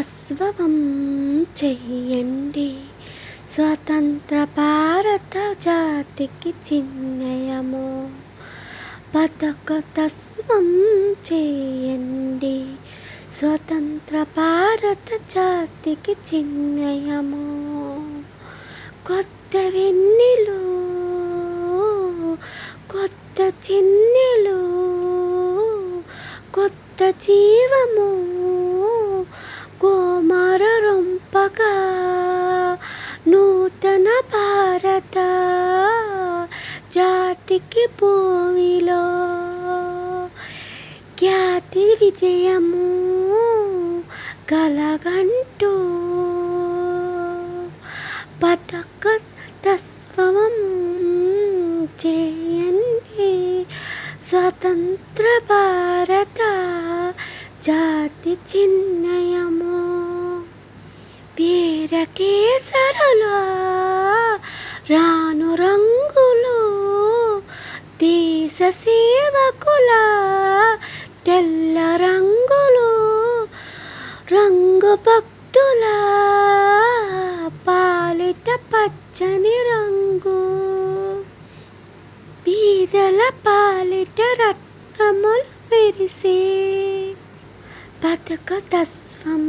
తస్వవం చెయ్యండి స్వతంత్ర భారత జాతికి చిహ్నయము పథక తస్వం చేయండి. స్వతంత్ర భారత జాతికి చిహ్నయము కొత్త వెన్నెలు కొత్త చిన్నెలు కొత్త జీవము. పోవిలో ఖ్యాతి విజయము కలగంటూ పతక తస్వం చేయండి స్వతంత్ర భారత జాతి చిన్నయము వీరకేసరులా రాను రంగులు దేశ సేవకుల తెల్ల రంగులు రంగు భక్తుల పాలిట పచ్చని రంగు. బీదల పాలిట రత్నములు విరిసే బతుక తస్వం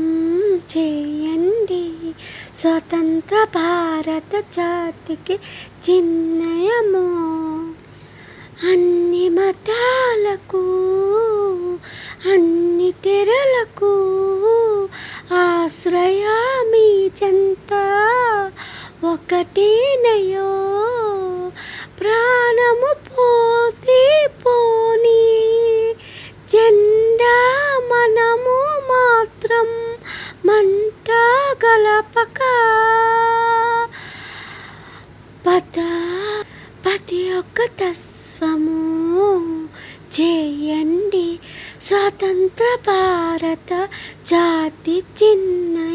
చేయండి. స్వతంత్ర భారత జాతికి చిన్నయమో అన్ని మతాలకు అన్ని తెరలకు ఆశ్రయామి చెంత. ఒకటేనయో ప్రాణము పోతే పోని జెండా మనము మాత్రం మంట గలపక పద పతి ఒక్క తస్వము చేయండి. స్వతంత్ర భారత జాతి చిహ్న